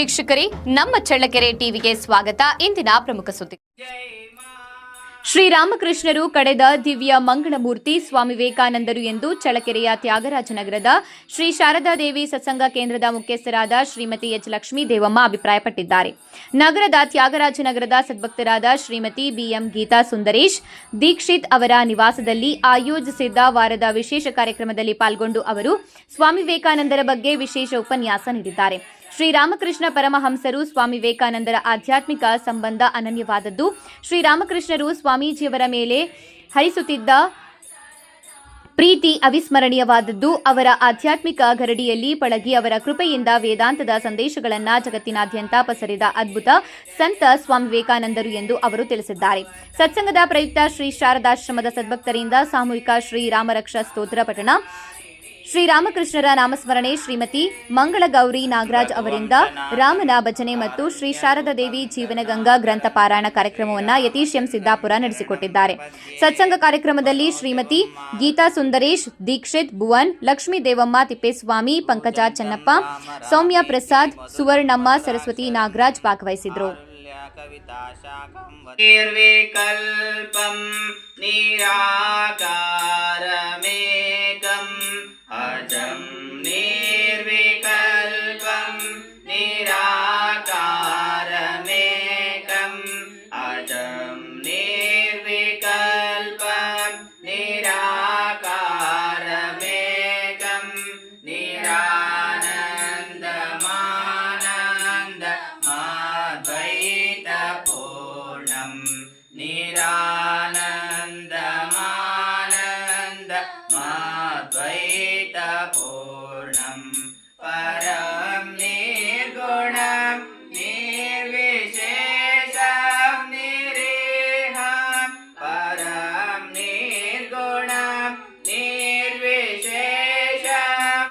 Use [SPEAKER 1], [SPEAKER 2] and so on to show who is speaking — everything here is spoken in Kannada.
[SPEAKER 1] ವೀಕ್ಷಕರೇ, ನಮ್ಮ ಚಳ್ಳಕೆರೆ ಟಿವಿಗೆ ಸ್ವಾಗತ. ಇಂದಿನ ಪ್ರಮುಖ ಸುದ್ದಿ. ಶ್ರೀರಾಮಕೃಷ್ಣರು ಕಡೆದ ದಿವ್ಯ ಮಂಗಳಮೂರ್ತಿ ಸ್ವಾಮಿ ವಿವೇಕಾನಂದರು ಎಂದು ಚಳ್ಳಕೆರೆಯ ತ್ಯಾಗರಾಜನಗರದ ಶ್ರೀ ಶಾರದಾದೇವಿ ಸತ್ಸಂಗ ಕೇಂದ್ರದ ಮುಖ್ಯಸ್ಥರಾದ ಶ್ರೀಮತಿ ಎಚ್. ಲಕ್ಷ್ಮೀ ದೇವಮ್ಮ ಅಭಿಪ್ರಾಯಪಟ್ಟಿದ್ದಾರೆ. ನಗರದ ತ್ಯಾಗರಾಜನಗರದ ಸದ್ಭಕ್ತರಾದ ಶ್ರೀಮತಿ ಬಿಎಂ ಗೀತಾ ಸುಂದರೇಶ್, ದೀಕ್ಷಿತ್ ಅವರ ನಿವಾಸದಲ್ಲಿ ಆಯೋಜಿಸಿದ್ದ ವಾರದ ವಿಶೇಷ ಕಾರ್ಯಕ್ರಮದಲ್ಲಿ ಪಾಲ್ಗೊಂಡು ಅವರು ಸ್ವಾಮಿ ವಿವೇಕಾನಂದರ ಬಗ್ಗೆ ವಿಶೇಷ ಉಪನ್ಯಾಸ ನೀಡಿದ್ದಾರೆ. ಶ್ರೀರಾಮಕೃಷ್ಣ ಪರಮಹಂಸರು ಸ್ವಾಮಿ ವಿವೇಕಾನಂದರ ಆಧ್ಯಾತ್ಮಿಕ ಸಂಬಂಧ ಅನನ್ಯವಾದದ್ದು. ಶ್ರೀರಾಮಕೃಷ್ಣರು ಸ್ವಾಮೀಜಿಯವರ ಮೇಲೆ ಹರಿಸುತ್ತಿದ್ದ ಪ್ರೀತಿ ಅವಿಸ್ಮರಣೀಯವಾದದ್ದು. ಅವರ ಆಧ್ಯಾತ್ಮಿಕ ಗರಡಿಯಲ್ಲಿ ಪಳಗಿ ಅವರ ಕೃಪೆಯಿಂದ ವೇದಾಂತದ ಸಂದೇಶಗಳನ್ನು ಜಗತ್ತಿನಾದ್ಯಂತ ಪಸರಿದ ಅದ್ಭುತ ಸಂತ ಸ್ವಾಮಿ ವಿವೇಕಾನಂದರು ಎಂದು ಅವರು ತಿಳಿಸಿದ್ದಾರೆ. ಸತ್ಸಂಗದ ಪ್ರಯುಕ್ತ ಶ್ರೀ ಶಾರದಾಶ್ರಮದ ಸದ್ಭಕ್ತರಿಂದ ಸಾಮೂಹಿಕ ಶ್ರೀರಾಮರಕ್ಷಾ ಸ್ತೋತ್ರ ಪಠಣ. ಶ್ರೀರಾಮಕೃಷ್ಣರ ನಾಮಸ್ಮರಣೆ ಶ್ರೀಮತಿ ಮಂಗಳಗೌರಿ ನಾಗರಾಜ್ ಅವರಿಂದ ರಾಮನ ಭಜನೆ ಮತ್ತು ಶ್ರೀ ಶಾರದಾ ದೇವಿ ಜೀವನಗಂಗಾ ಗ್ರಂಥ ಪಾರಾಯಣ ಕಾರ್ಯಕ್ರಮವನ್ನು ಯತೀಶ್ ಎಂ ಸಿದ್ದಾಪುರ ನಡೆಸಿಕೊಟ್ಟಿದ್ದಾರೆ. ಸತ್ಸಂಗ ಕಾರ್ಯಕ್ರಮದಲ್ಲಿ ಶ್ರೀಮತಿ ಗೀತಾ ಸುಂದರೇಶ್, ದೀಕ್ಷಿತ್ ಭುವನ್, ಲಕ್ಷ್ಮೀ ದೇವಮ್ಮ, ತಿಪ್ಪೇಸ್ವಾಮಿ, ಪಂಕಜ ಚನ್ನಪ್ಪ, ಸೌಮ್ಯ ಪ್ರಸಾದ್, ಸುವರ್ಣಮ್ಮ, ಸರಸ್ವತಿ ನಾಗರಾಜ್ ಭಾಗವಹಿಸಿದರು.
[SPEAKER 2] ಕವಿತಾ निरानन्दमानन्दमाद्वैतपूर्णं पर